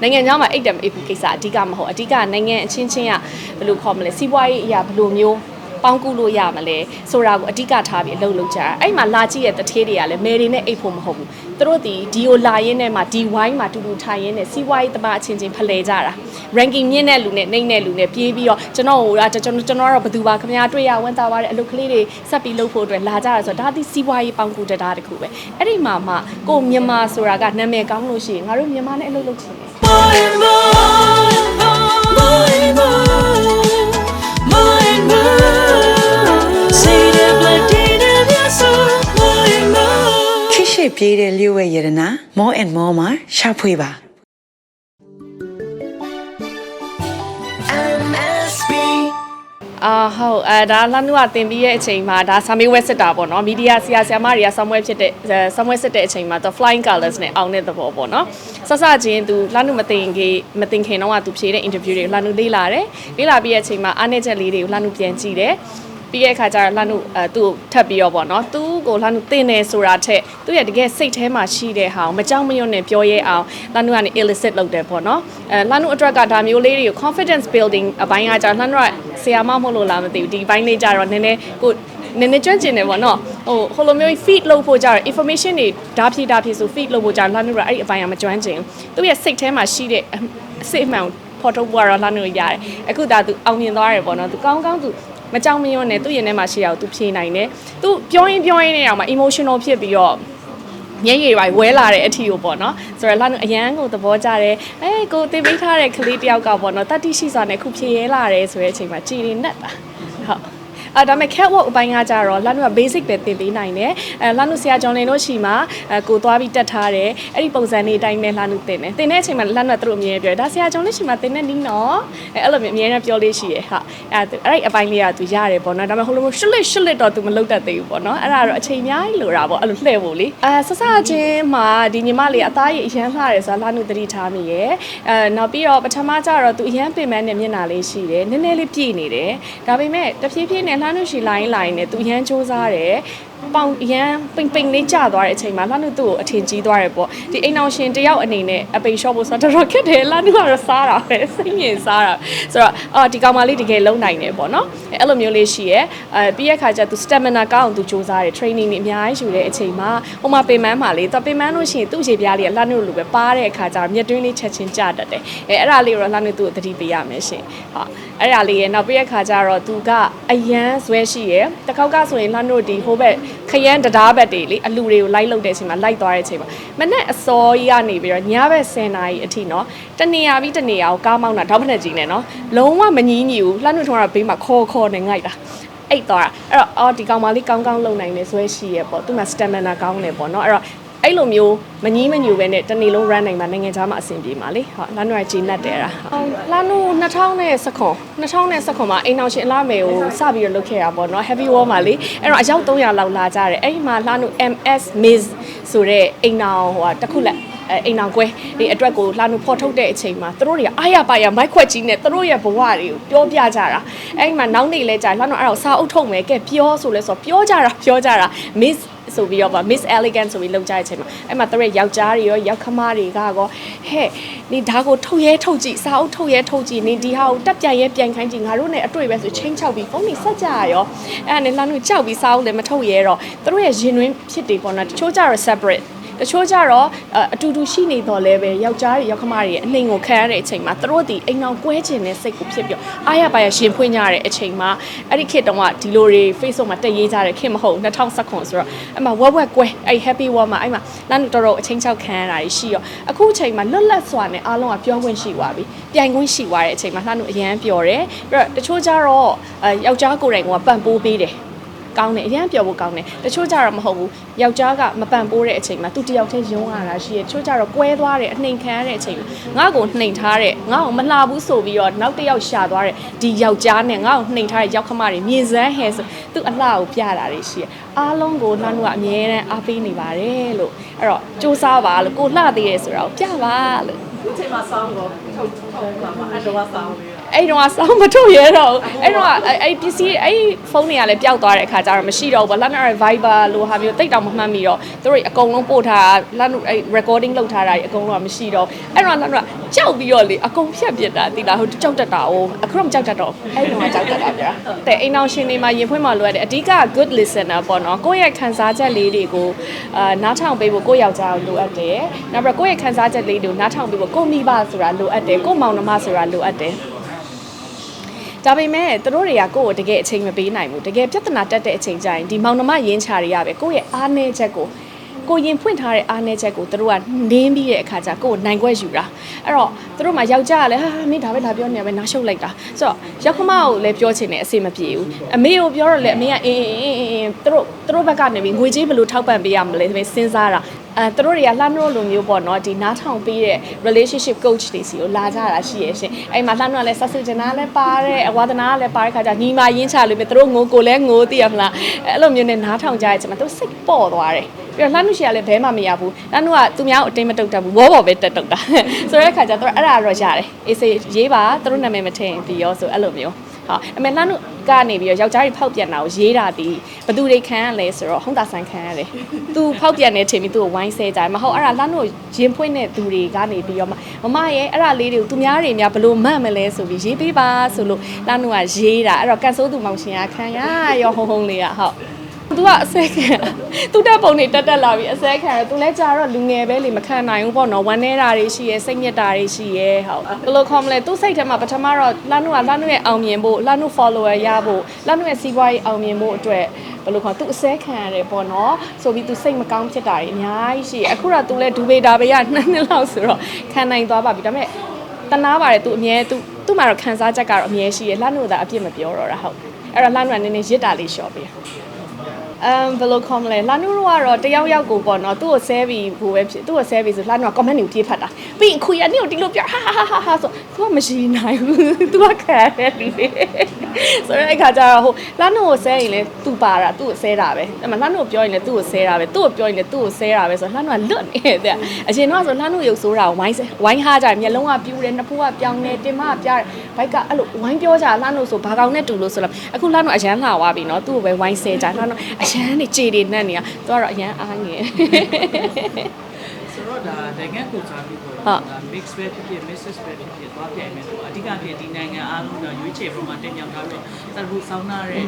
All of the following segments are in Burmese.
နိုင်ငံခြားမှာအိတ်တယ်မအိတ်ဘူးကိစ္စအဓိကမဟုတ်အဓိကနိုင်ငံအချင်းချင်းကဘယ်လိုခေါ်မလဲစီးပွားရေးအရာဘယ်လိုမျိုးပေါင်းကူလို့ရမလဲဆိုတာကိုအဓိကထားပြီးအလုပ်လုပ်ကြတာအဲ့မှာလာကြည့်ရဲ့တထေးတွေကလည်းမယ်တွေနဲ့အိတ်ဖို့မဟုတ်ဘူးသူတို့ဒီဒီကိုလာရင်းနဲ့မှဒီဝိုင်းမှာတူတူထိုင်ရင်းနဲ့စီးပွားရေးတမအချင်းချင်းဖလှယ်ကြတာ ranking မြင့်တဲ့လူနဲ့နှိမ့်တဲ့လူနဲ့ပြေးပြီးတော့ကျွန်တော်ဟိုကကျွန်တော်ကျွန်တော်ကတော့ဘယ်သူပါခင်ဗျားတွေ့ရဝန်တာပါတဲ့အလုပ်ကလေးတွေဆက်ပြီးလုပ်ဖို့အတွက်လာကြတာဆိုတော့ဒါဒီစီးပွားရေးပေါင်းကူတတာတခုပဲအဲ့ဒီမှာမှကိုမြန်မာဆိုတာကနာမည်ကောင်းလို့ရှိရင်ငါတို့မြန်မာနဲ့အလုပ်လုပ်ချင်တယ် More and more, more and more, more and more. Say the blood in your soul, more and more. ခိရှိပြေးတဲ့လျှို့ဝဲရတနာ more and more မှာရှာဖွေပါ အာဟုတ်အဲဒါလမ်းနုကတင်ပြီးရဲ့အချိန်မှာဒါဆာမေးဝဲစစ်တာပေါ့နော်မီဒီယာဆရာဆရာမတွေကဆောင်းဝဲဖြစ်တဲ့ဆောင်းဝဲစစ်တဲ့အချိန်မှာသူ flying colors နဲ့အောင်တဲ့သဘောပေါ့နော်ဆဆချင်းသူလမ်းနုမတင်ခင်မတင်ခင်တော့ကသူဖြေတဲ့ interview တွေကိုလမ်းနုလေးလာတယ်လေးလာပြီးရဲ့အချိန်မှာအားနေချက်လေးတွေကိုလမ်းနုပြန်ကြည့်တယ် ပြီးရဲ့အခါကျတော့လှနုအဲသူ့ကိုထပ်ပြီးတော့ပေါ့နော်သူ့ကိုလှနုတင်နေဆိုတာထက်သူ့ရဲ့တကယ်စိတ်ထဲမှာရှိတဲ့ဟာကိုမကြောက်မရွံ့နဲ့ပြောရဲအောင်လှနုကနေ illicit လုပ်တယ်ပေါ့နော်အဲလှနုအတွက်ကဒါမျိုးလေးတွေကို confidence building အပိုင်းကကျတော့လှနုကဆရာမမဟုတ်လို့လားမသိဘူးဒီဘိုင်းလေးကျတော့နည်းနည်းကိုနည်းနည်းကျွမ်းကျင်တယ်ပေါ့နော်ဟိုဟိုလိုမျိုး feed လုပ်ဖို့ကြတော့ information တွေဓာဖြည့်ဓာဖြည့်ဆို feed လုပ်ဖို့ကြတော့လှနုကအဲ့ဒီအပိုင်းကမကျွမ်းကျင်ဘူးသူ့ရဲ့စိတ်ထဲမှာရှိတဲ့အအစစ်အမှန်ကိုဖော်ထုတ်ဖို့ကတော့လှနုရတယ်အခုဒါသူအောင်မြင်သွားတယ်ပေါ့နော်သူကောင်းကောင်းသူ မကြောက်မရွံ့နဲ့သူ့ရင်ထဲမှာရှိရအောင်သူဖြေနိုင်တယ်သူပြောရင်ပြောရင်နဲ့အောင်မှာ emotional ဖြစ်ပြီးတော့မျက်ရည်တွေဝဲလာတဲ့အထီကိုပေါ့နော်ဆိုတော့လာအရန်ကိုသဘောကျတယ်အဲကိုတင်ပေးထားတဲ့ကလေးတယောက်ကပေါ့နော်တတိရှိစွာနဲ့ခုဖြေရဲလာတယ်ဆိုတဲ့အချိန်မှာကြည်ရင်နဲ့တာဟုတ် အဲဒါပေမဲ့ catwalk အပိုင်းကကြတော့လာနုက basic ပဲသင်ပေးနိုင်တယ်အဲလာနုဆရာကျော်လင်တို့ရှိမှာအဲကိုသွားပြီးတက်ထားတယ်အဲ့ဒီပုံစံလေးအတိုင်းပဲလာနုသင်တယ်သင်တဲ့အချိန်မှာလာနုကသူတို့အမြဲပြောတယ်ဒါဆရာကျော်လေးရှိမှာသင်တဲ့နီးနော်အဲအဲ့လိုမျိုးအမြဲတမ်းပြောလေးရှိရဟုတ်အဲအဲ့ဒီအပိုင်းလေးကသူရတယ်ပေါ့နော်ဒါပေမဲ့ဟိုလိုမျိုးရှစ်လစ်ရှစ်လစ်တော့သူမလုပ်တတ်သေးဘူးပေါ့နော်အဲ့ဒါတော့အချိန်အများကြီးလိုတာပေါ့အဲ့လိုလှည့်ဖို့လေအဲဆဆချင်းမှာဒီညီမလေးအသားရည်အရန်လှတယ်ဆိုတာလာနုသတိထားမိရယ်အဲနောက်ပြီးတော့ပထမကျတော့သူအရန်ပင်ပန်းနဲ့မျက်နှာလေးရှိတယ်နည်းနည်းလေးပြည့်နေတယ်ဒါပေမဲ့တဖြည်းဖြည်းနဲ့လှနုရှိလိုင်းလိုင်းနဲ့သူအရန်စူးစားတယ်ပေါင်ရန်ပိန်ပိန်လေးကျသွားတဲ့အချိန်မှာလှနုသူ့ကိုအထင်ကြီးသွားတယ်ပေါ့ဒီအိမ်အောင်ရှင်တယောက်အနေနဲ့အပိန်ရှော့ဖို့ဆိုတာတော်တော်ခက်တယ်လှနုကတော့စားတာပဲစိတ်ငြိမ်စားတာဆိုတော့အော်ဒီကောင်မလေးတကယ်လုံးနိုင်တယ်ပေါ့နော်အဲ့လိုမျိုးလေးရှိရဲအဲပြီးရဲ့ခါကျသူ stamina ကောင်းအောင်သူစူးစားတယ် training တွေအများကြီးယူတဲ့အချိန်မှာဟိုမှာပင်မန်းမှာလေသူပင်မန်းလို့ရှိရင်သူ့ရေပြားလေးကလှနုလိုပဲပါတဲ့အခါကျတော့မြက်တွင်းလေးချက်ချင်းကျတတ်တယ်အဲအဲ့ဒါလေးကိုတော့လှနုသူ့ကိုသတိပေးရမယ်ရှင်ဟုတ်အဲ့ဒါလေးရဲ့နောက်ပြီးရဲ့ခါကျတော့သူကအရန်ဇွဲရှိရဲတစ်ခေါက်ကဆိုရင်လှနုဒီဟိုဘက်ခရမ်းတရားဘက်တွေလေအလူတွေကိုလိုက်လုပ်တဲ့အချိန်မှာလိုက်သွားတဲ့အချိန်မှာမနဲ့အစောကြီးကနေပြီးတော့ညဘက်10နာရီအထိနော်တနေရာပြီးတနေရာကိုကားမောင်းတာတောက်ဖက်နဲ့ကြီးနေနော်လုံးဝမငီးညီဘူးလှနုထုံးတာဘေးမှာခေါ်ခေါ်နေငိုက်တာအိတ်သွားတာအဲ့တော့အော်ဒီကောင်မလေးကောင်းကောင်းလုံနိုင်နေဇွဲရှိရပေါ့သူမှ stamina ကောင်းတယ်ပေါ့နော်အဲ့တော့ အဲ့လိုမျိုးမငီးမညူပဲနဲ့တနေ့လုံး run နိုင်မှာနိုင်ငံခြားမှာအဆင်ပြေမှာလေဟုတ်လာနုကဂျင်းနဲ့တဲတာဟုတ်လာနု2019 2019မှာအိမ်အောင်ရှင်အလားမယ်ကိုစပြီးတော့လုပ်ခဲ့ရပါတော့ heavy wall မှာလေအဲ့တော့အယောက်300လောက်လာကြတယ်အဲ့ဒီမှာလာနု MS Miz ဆိုတဲ့အိမ်အောင်ဟိုဟာတစ်ခုလက်အဲအိမ်အောင်ကွဲဒီအတွက်ကိုလှမ်းဖော်ထုတ်တဲ့အချိန်မှာသူတို့တွေကအားရပါရမိုက်ခွက်ကြီးနဲ့သူတို့ရဲ့ဘဝတွေကိုပြောပြကြတာအဲ့ဒီမှာနောက်နေလဲကြာလှမ်းတော့အဲ့တော့စာအုပ်ထုတ်မယ်ကဲပြောဆိုလဲဆိုပြောကြတာပြောကြတာ miss ဆိုပြီးတော့ဗာ miss elegant ဆိုပြီးလောက်ကြတဲ့အချိန်မှာအဲ့မှာသူတို့ယောက်ျားတွေရောယောက်ခမတွေကကောဟဲ့နေဒါကိုထုတ်ရဲထုတ်ကြည့်စာအုပ်ထုတ်ရဲထုတ်ကြည့်နေဒီဟာကိုတက်ပြန်ရဲပြန်ခိုင်းကြည့်ငါတို့ ਨੇ အတွေ့ပဲဆိုချင်းချောက်ပြီးဖုန်းနေဆက်ကြရရောအဲ့ဒါနဲ့လှမ်းလို့ကြောက်ပြီးစာအုပ်လည်းမထုတ်ရဲတော့သူတို့ရဲ့ရင်တွင်းဖြစ်တယ်ပေါ့နော်တချို့ကြတော့ separate တချို့ကြတော့အအတူတူရှိနေတော့လဲပဲယောက်ျားတွေယောက်ခမတွေရဲ့အနှိမ်ကိုခံရတဲ့အချိန်မှာသူတို့ဒီအိမ်အောင်ကွဲချင်တဲ့စိတ်ကိုဖြစ်ပြီးအားရပါရရှင်ဖွင့်ကြရတဲ့အချိန်မှာအဲ့ဒီခေတ်တုန်းကဒီလိုတွေ Facebook မှာတက်ရေးကြတယ်ခင်မဟုတ်2019ဆိုတော့အဲ့မှာဝက်ဝက်ကွဲအဲ့ Happy Wall မှာအဲ့မှာလမ်းတော်တော်အချင်းချောက်ခံရတာရှိရောအခုအချိန်မှာလွတ်လပ်စွာနဲ့အားလုံးကပြောခွင့်ရှိသွားပြီပြိုင်ခွင့်ရှိသွားတဲ့အချိန်မှာလှမ်းလို့အရန်ပျော်တယ်ပြီးတော့တချို့ကြတော့အဲယောက်ျားကိုယ်တိုင်ကပန့်ပိုးပေးတယ် ကောင်းတယ်အရင်ပြောဖို့ကောင်းတယ်တချို့ကြတော့မဟုတ်ဘူးယောက်ျားကမပန်ပိုးတဲ့အချိန်မှာသူတယောက်တည်းယုံရတာရှိရတချို့ကြတော့ကွဲသွားတယ်အနှိမ်ခံရတဲ့အချိန်မှာငါ့ကိုနှိမ်ထားတဲ့ငါ့ကိုမလှဘူးဆိုပြီးတော့နောက်တစ်ယောက်ရှာသွားတဲ့ဒီယောက်ျားနဲ့ငါ့ကိုနှိမ်ထားတဲ့ယောက်ခမတွေမြေစမ်းဟဲဆိုသူအလှကိုပြတာတွေရှိရအားလုံးကိုနှမ်းတို့ကအမြဲတမ်းအားပေးနေပါတယ်လို့အဲ့တော့စူးစားပါလို့ကိုလှသေးတယ်ဆိုတာကိုပြပါလို့ဒီချိန်မှာဆောင်းတော့ထုတ်ထုတ်လာမှာအဲ့တော့ဆောင်းလေးတာအဲ့တော့စောင်းမထုတ်ရတော့ဘူးအဲ့တော့အဲ့အဲ့ပစ္စည်းအဲ့ဖုန်းတွေကလည်းပျောက်သွားတဲ့အခါကျတော့မရှိတော့ဘူးဗလန်နာ Viber လို့ဟာမျိုးတိတ်တောင်မမှတ်မိတော့သူတို့အကုန်လုံးပို့ထားတာလန်အဲ့ recording လုပ်ထားတာကြီးအကုန်လုံးကမရှိတော့အဲ့တော့လန်ကကြောက်ပြီးတော့လေအကုန်ဖြတ်ပြစ်တာတိလားဟိုကြောက်တတ်တာ哦အခုတော့မကြောက်တတ်တော့အဲ့တော့ကြောက်တတ်တာဗျာတဲ့အိမ်အောင်ရှင်တွေမှာရင်ဖွင့်မှလိုရတယ်အဓိက good listener ပေါ့နော်ကိုယ့်ရဲ့ခံစားချက်လေးတွေကိုအာနားထောင်ပေးဖို့ကိုယ့်ယောက်ျားကိုလိုအပ်တယ်နောက်ပြီးကိုယ့်ရဲ့ခံစားချက်လေးတွေကိုနားထောင်ပေးဖို့ကိုယ့်မိဘဆိုတာလိုအပ်တယ်ကိုယ့်မောင်နှမဆိုတာလိုအပ်တယ် ဒါပေမဲ့သူတို့တွေကကိုယ့်ကိုတကယ်အချိန်မပေးနိုင်ဘူးတကယ်ပြဿနာတက်တဲ့အချိန်ကျရင်ဒီမောင်နှမရင်းချတွေရပဲကိုယ့်ရဲ့အားနည်းချက်ကိုကိုရင်ဖွင့်ထားတဲ့အားနည်းချက်ကိုသူတို့ကနင်းပြီးတဲ့အခါကျကိုယ်နိုင်ခွက်ယူတာအဲ့တော့သူတို့မှယောက်ျားကလည်းဟာမင်းဒါပဲဒါပြောနေရပဲနားရှုပ်လိုက်တာဆိုတော့ရောက်ခမကိုလည်းပြောချင်တယ်အစီမပြေဘူးအမေကိုပြောတော့လေအမေကအင်းအင်းအင်းအင်းသူတို့သူတို့ဘက်ကနေပြီးငွေကြေးဘယ်လိုထောက်ပံ့ပေးရမလဲဆိုပြီးစဉ်းစားတာ အဲသူတို့တွေကလှမ်းလို့လိုမျိုးပေါ့နော်ဒီနားထောင်ပေးတဲ့ relationship coach တွေစီကိုလာကြတာရှိရဲ့ရှင်အဲ့မှာလှမ်းတော့လည်းဆက်စုချင်တာလည်းပါတယ်အဝါဒနာကလည်းပါတဲ့ခါကျညီမရင်းချလို့ပဲသူတို့ငိုကိုလည်းငိုသိရမလားအဲ့လိုမျိုးနဲ့နားထောင်ကြရဲ့ချိန်မှာသူစိတ်ပေါ့သွားတယ်ပြီးတော့လှမ်းလို့ရှိရလည်းဘဲမှမရဘူးလှမ်းလို့ကသူများကိုအတင်းမတုတ်တတ်ဘူးဘောဘောပဲတက်တုတ်တာဆိုတဲ့ခါကျတော့အဲ့ဒါတော့ရတယ်အေးစေးရေးပါသူတို့နာမည်မထည့်ရင်ပြီးရောဆိုအဲ့လိုမျိုး ဟုတ်အမေလှမ်းတို့ကနေပြီးတော့ယောက်ျားတွေဖောက်ပြန်တာကိုရေးတာဒီဘသူတွေခံရလဲဆိုတော့ဟုံးတာဆိုင်ခံရတယ်။ तू ဖောက်ပြန်နေချိန်ပြီးသူ့ကိုဝိုင်းဆဲကြတယ်မဟုတ်အဲ့ဒါလှမ်းတို့ရင်ဖွင့်တဲ့သူတွေကနေပြီးတော့မမရဲ့အဲ့ဒါလေးတွေကိုသူများတွေများဘလို့မှတ်မလဲဆိုပြီးရေးပေးပါဆိုလို့လှမ်းတို့ကရေးတာအဲ့တော့ကန်ဆိုးသူမောင်ရှင်ကခံရရောဟုံးဟုံးလေးကဟုတ် သူကအစဲခံသူတက်ပုံတွေတက်တက်လာပြီးအစဲခံရသူလဲကြာတော့လူငယ်ပဲလေမခံနိုင်ဘူးပေါ့နော်ဝမ်းနေတာတွေရှိရဲစိတ်ညစ်တာတွေရှိရဲဟုတ်ဘယ်လိုခေါ်မလဲသူစိတ်ထဲမှာပထမတော့လှမ်းတို့ကလှမ်းတို့ရဲ့အောင်မြင်ဖို့လှမ်းတို့ follower ရဖို့လှမ်းတို့ရဲ့စီးပွားရေးအောင်မြင်ဖို့အတွက်ဘယ်လိုခေါ်သူအစဲခံရတယ်ပေါ့နော်ဆိုပြီးသူစိတ်မကောင်းဖြစ်တာတွေအများကြီးရှိရဲအခုတော့သူလဲဒူဘေတာပဲရနှစ်နှစ်လောက်ဆိုတော့ခံနိုင်သွားပါပြီဒါပေမဲ့တနာပါတယ်သူအမြဲသူသူ့မှာတော့ခံစားချက်ကတော့အမြဲရှိရဲလှမ်းတို့သာအပြစ်မပြောတော့တာဟုတ်အဲ့တော့လှမ်းတို့ကနည်းနည်းရစ်တာလေးလျှော့ပေး အမ်ဘယ်လိုခေါ်မလဲလာနုတို့ကတော့တယောက်ယောက်ကိုပေါ့နော်သူ့ကိုဆဲပြီးဟိုပဲဖြစ်သူ့ကိုဆဲပြီးဆိုလာနုက comment တွေကိုပြေးဖတ်တာပြီးရင်ခွေရနေကိုဒီလိုပြောဟာဟာဟာဟာဆိုသူကမရှိနိုင်ဘူးသူကခံရတယ်လူတွေဆိုတော့အခါကျတော့ဟိုလာနုကိုဆဲရင်လည်းသူပါတာသူ့ကိုဆဲတာပဲအဲ့မှာလာနုကိုပြောရင်လည်းသူ့ကိုဆဲတာပဲသူ့ကိုပြောရင်လည်းသူ့ကိုဆဲတာပဲဆိုတော့လာနုကလွတ်နေတယ်အရင်တော့ဆိုလာနုရုပ်ဆိုးတာဝိုင်းဆဲဝိုင်းဟားကြတယ်မျက်လုံးကပြူးတယ်နှစ်ဖူးကပြောင်းနေတင်မကပြားတယ်ဘိုက်ကအဲ့လိုဝိုင်းပြောကြလာနုဆိုဘာကောင်နဲ့တူလို့ဆိုတော့အခုလာနုအရန်လှသွားပြီနော်သူ့ကိုပဲဝိုင်းဆဲကြလာနုအရန်နေကြေတွေနဲ့နေတာသူကတော့အရန်အားငယ်ဆိုတော့ဒါနိုင်ငံကိုစားပြီးတော့ဟုတ်ဒါ mix ပဲဖြစ်ဖြစ် mixes ပဲဖြစ်ဖြစ်သွားပြိုင်မယ်ဆိုအဓိကဖြစ်ဒီနိုင်ငံအားလုံးတော့ရွေးချယ်ပုံမှာတင်ပြထားပြီးတော့သတ်ဖို့ဆောင်းနာတဲ့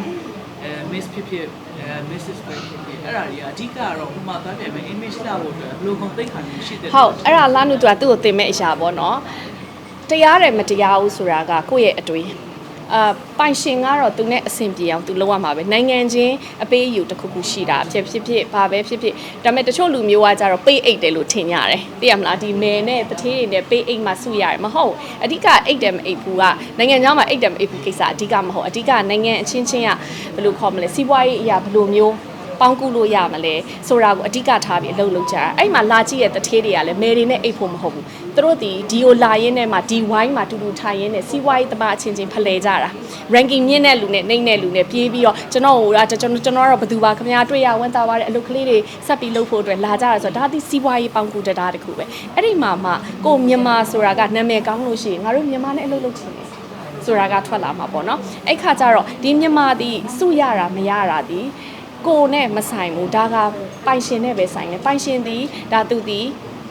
အဲ mix ဖြစ်ဖြစ်အဲ mixes ပဲဖြစ်ဖြစ်အဲ့ဒါတွေကအဓိကတော့ဟိုမှာသွားပြိုင်မယ် image လာဖို့အတွက်ဘယ်လိုကုန်သိက္ခာမျိုးရှိတဲ့ဟုတ်အဲ့ဒါလာနုသူကသူ့ကိုသင်မဲ့အရာပေါ့နော်တရားတယ်မတရားဘူးဆိုတာကကိုယ့်ရဲ့အတွေ့ အာပိုင်ရှင်ကတော့သူနဲ့အဆင်ပြေအောင်သူလုပ်ရမှာပဲနိုင်ငံချင်းအပေးအယူတစ်ခုခုရှိတာဖြစ်ဖြစ်ဖြစ်ဘာပဲဖြစ်ဖြစ်ဒါပေမဲ့တချို့လူမျိုးကကြတော့ပေးအိတ်တယ်လို့ထင်ရတယ်သိရမလားဒီမယ်နဲ့တထေးတွေနဲ့ပေးအိတ်မှစုရတယ်မဟုတ်အဓိကအိတ်တယ်မအိတ်ဘူးကနိုင်ငံခြားမှာအိတ်တယ်မအိတ်ဘူးကိစ္စအဓိကမဟုတ်အဓိကနိုင်ငံအချင်းချင်းကဘယ်လိုခေါ်မလဲစီးပွားရေးအရာဘယ်လိုမျိုး ပေါင်းကူလို့ရမလဲဆိုတာကိုအဓိကထားပြီးအလုပ်လုပ်ကြတာအဲ့မှာလာကြည့်ရဲ့တထေးတွေကလည်းမယ်တွေနဲ့အိတ်ဖို့မဟုတ်ဘူးသူတို့ဒီဒီကိုလာရင်းနဲ့မှဒီဝိုင်းမှာတူတူထိုင်ရင်းနဲ့စီးပွားရေးသမားအချင်းချင်းဖလှယ်ကြတာ ranking မြင့်တဲ့လူနဲ့နှိမ့်တဲ့လူနဲ့ပြေးပြီးတော့ကျွန်တော်ဟိုကကျွန်တော်ကျွန်တော်ကတော့ဘယ်သူပါခင်ဗျားတွေ့ရဝမ်းသာပါတယ်အလုပ်ကလေးတွေဆက်ပြီးလုပ်ဖို့အတွက်လာကြတာဆိုတော့ဒါဒီစီးပွားရေးပေါင်းကူတတာတခုပဲအဲ့ဒီမှာမှကိုမြန်မာဆိုတာကနာမည်ကောင်းလို့ရှိရင်ငါတို့မြန်မာနဲ့အလုပ်လုပ်ချင်တယ်ဆိုတာကထွက်လာမှာပေါ့နော်အဲ့ခါကျတော့ဒီမြန်မာဒီစုရတာမရတာဒီ ကိုနဲ့မဆိုင်ဘူးဒါကပိုင်ရှင်နဲ့ပဲဆိုင်တယ်ပိုင်ရှင်ဒီဒါသူဒီ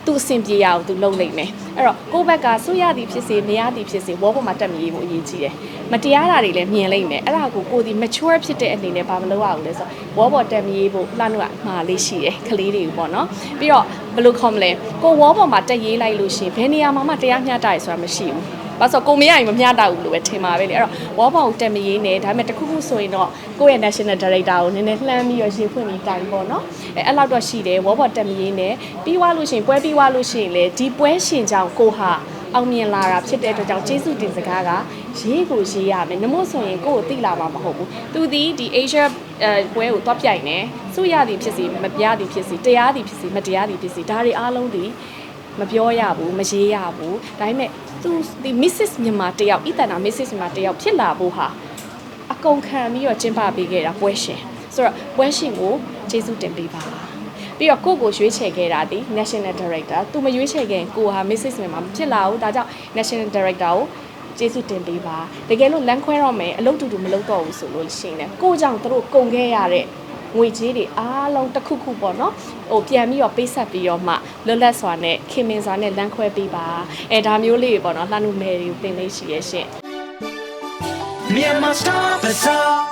သူအဆင်ပြေရအောင်သူလုပ်နိုင်မယ်အဲ့တော့ကိုယ့်ဘက်ကစုရသည်ဖြစ်စေမရသည်ဖြစ်စေဝေါပေါ်မှာတက်မြေဖို့အရေးကြီးတယ်မတရားတာတွေလည်းမြင်လိုက်မယ်အဲ့ဒါကိုကိုဒီ mature ဖြစ်တဲ့အနေနဲ့ဘာမလုပ်ရဘူးလဲဆိုတော့ဝေါပေါ်တက်မြေဖို့လှမ်းတော့မှာလေးရှိတယ်ကလေးတွေကိုပေါ့နော်ပြီးတော့ဘယ်လိုခေါ်မလဲကိုဝေါပေါ်မှာတက်ရေးလိုက်လို့ရှိရင်ဘယ်နေရာမှာမှတရားမျှတရဆိုတာမရှိဘူး ဘာလို့ဆိုကိုမရရင်မမျှတဘူးလို့ပဲထင်ပါပဲလေအဲ့တော့ဝေါဘောင်တက်မရေးနဲ့ဒါပေမဲ့တခုခုဆိုရင်တော့ကိုယ့်ရဲ့ national director ကိုနည်းနည်းလှမ်းပြီးရရေးဖွင့်ပြီးတိုင်ပေါ့နော်အဲအဲ့လောက်တော့ရှိတယ်ဝေါဘောင်တက်မရေးနဲ့ပြီးွားလို့ရှိရင်ပွဲပြီးွားလို့ရှိရင်လေဒီပွဲရှင်ကြောင့်ကိုဟာအောင်မြင်လာတာဖြစ်တဲ့အတွက်ကြောင့်ကျေးဇူးတင်စကားကရေးကိုရေးရမယ်နမို့ဆိုရင်ကိုယ့်ကိုသိလာမှာမဟုတ်ဘူးသူဒီဒီ Asia အဲပွဲကိုသွားပြိုင်နေစုရသည်ဖြစ်စီမပြသည်ဖြစ်စီတရားသည်ဖြစ်စီမတရားသည်ဖြစ်စီဒါတွေအားလုံးဒီ မပြောရဘူးမရေးရဘူးဒါပေမဲ့သူဒီ Mrs မြန်မာတယောက်ဣတနာ Mrs မြန်မာတယောက်ဖြစ်လာဖို့ဟာအကုန်ခံပြီးတော့ကျင်းပပေးခဲ့တာပွဲရှင်ဆိုတော့ပွဲရှင်ကိုကျေးဇူးတင်ပေးပါပြီးတော့ကိုကိုရွေးချယ်ခဲ့တာဒီ National Director သူမရွေးချယ်ခင်ကိုဟာ Mrs မြန်မာမဖြစ်လာဘူးဒါကြောင့် National Director ကိုကျေးဇူးတင်ပေးပါတကယ်လို့လမ်းခွဲတော့မယ်အလုပ်တူတူမလုပ်တော့ဘူးဆိုလို့ရှိရင်လည်းကိုကြောင့်သူတို့ကုန်ခဲ့ရတဲ့ ငွေကြေးတွေအားလုံးတစ်ခုခုပေါ့နော်ဟိုပြန်ပြီးတော့ပေးဆက်ပြီးတော့မှလွတ်လပ်စွာနဲ့ခင်မင်စွာနဲ့လမ်းခွဲပေးပါအဲဒါမျိုးလေးတွေပေါ့နော်လှမ်းလို့မယ်တွေကိုတင်လေးရှိရဲ့ရှင် Myanmar Star Bazaar